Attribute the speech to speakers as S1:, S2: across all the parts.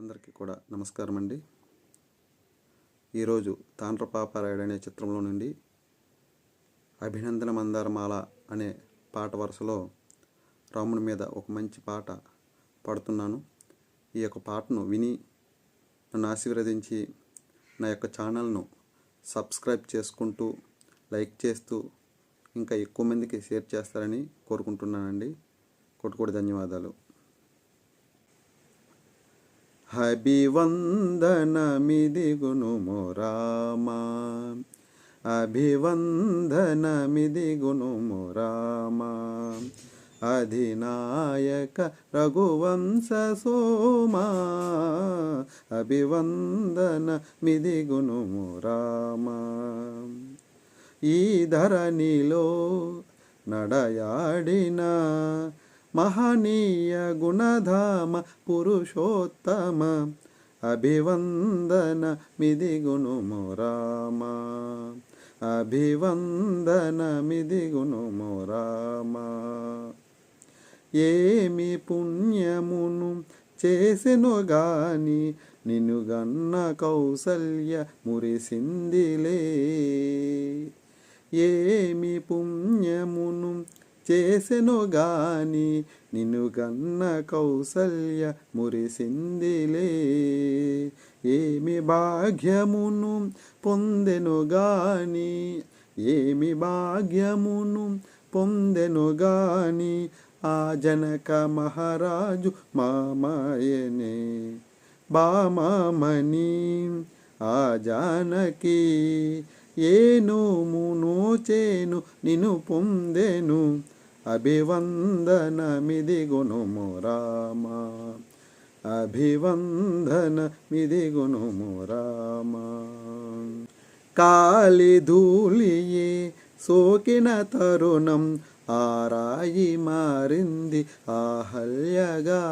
S1: అందరికీ కూడా నమస్కారం అండి ఈరోజు తాండ్రపాపారాయుడు అనే చిత్రంలో నుండి అభినందన మందారమాల అనే పాట వరుసలో రాముని మీద ఒక మంచి పాట పాడుతున్నాను. ఈ యొక్క పాటను విని నన్ను ఆశీర్వదించి నా యొక్క ఛానల్ను సబ్స్క్రైబ్ చేసుకుంటూ లైక్ చేస్తూ ఇంకా ఎక్కువ మందికి షేర్ చేస్తారని కోరుకుంటున్నానండి. కొట్టుకోటి ధన్యవాదాలు. అభివందనమిదిగును రామా. అభివందనమిదిగును రామా. అధినాయక రఘువంశ సోమా. అభివందన మిదిగును రామా. ఈ ధరణిలో నడయాడిన మహనీయ గుణధామ పురుషోత్తమ అభివందన మిదిగును రామ అభివందన మిదిగును రామ ఏమి పుణ్యమును చేసెను గాని నిన్ను గన్న కౌసల్య మురిసిందిలే. ఏమి పుణ్యము చేసెను గాని నిన్ను గన్న కౌసల్య మురిసిందిలే. ఏమి భాగ్యమును పొందెను గాని ఏమి భాగ్యమును పొందెను గాని ఆ జనక మహారాజు మామాయనే బామామణి ఆ జానకి ఏనుము చేను నిను పొందెను. అభివందన రామ. రామా అభివందన మిదిగును రామా. కాలి ధూళియే సోకిన తరుణం ఆరాయి మారింది ఆహల్యగా.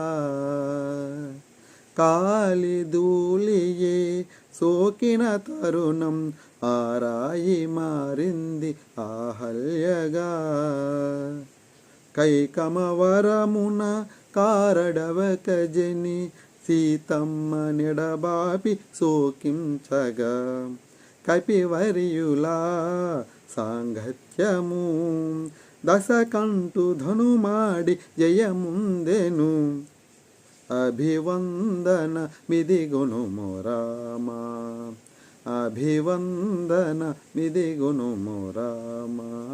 S1: కాలి ధూళియే సోకిన తరుణం ఆరాయి మారింది ఆహల్యగా కైకమవరమున కారడవక జని సీతమ్మ నిడబాపి సోకించగా. కపివర్యులా సాంగత్యము దశకంటు ధనుమాడి జయముందెను. అభివందన మిదిగును రామా అభివందన మిదిగును రామా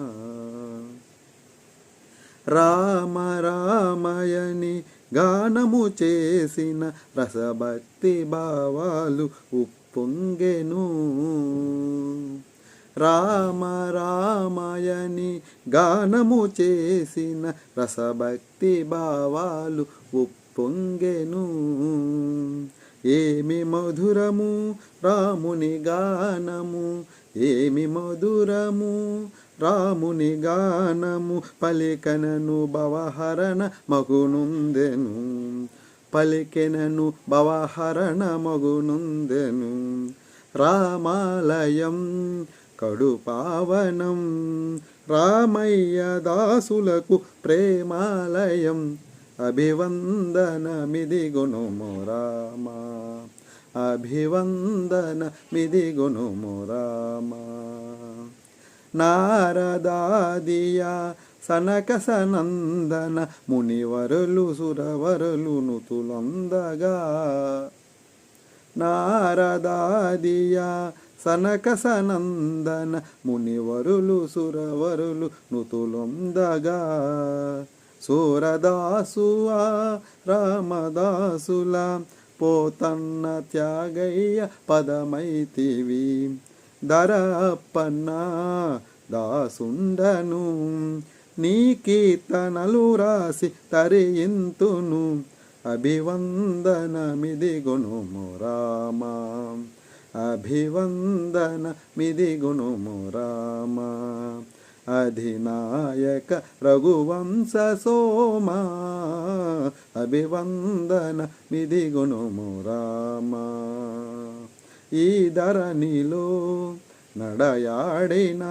S1: రామ రామయని గానము చేసిన రసభక్తి భావాలు ఉప్పొంగెను. రామ రామాయని గానము చేసిన రసభక్తి భావాలు ఉప్పొంగెను. పొంగెను. ఏమి మధురము రాముని గానము. ఏమి మధురము రాముని గానము. పలికనను భవహరణ మగునుందెను. పలికెనను భవహరణ మగునుందెను. రామాలయం కడుపావనం రామయ్య దాసులకు ప్రేమాలయం. అభివందన మిదిగును రామా అభివందన మిదిగును రామా నారదాదియా సనక సనందన మునివరులు సురవరులు నుతులొందగా నారదాదియా సనక సనందన మునివరులు సురవరులు నుతులొందగా సూరదాసువా రామదాసుల పోతన్న త్యాగయ్య పదమైతివి. ధరప్పన్న దాసుండను నీ కీర్తనలు రాసి తరియింతును. అభివందన మిదిగును రామా అభివందన మిదిగును రామా. అధినాయక రఘువంశ సోమా. అభివందన నిధి గుణము రామా ఈ ధరణిలో నడయాడిన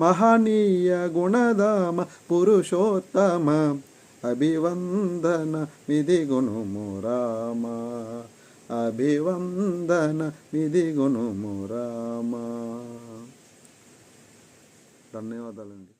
S1: మహనీయ గుణధామ పురుషోత్తమ. అభివందన విధి గుణము రామ అభివందన విధి గుణము రామా ధన్యవాదాలండి.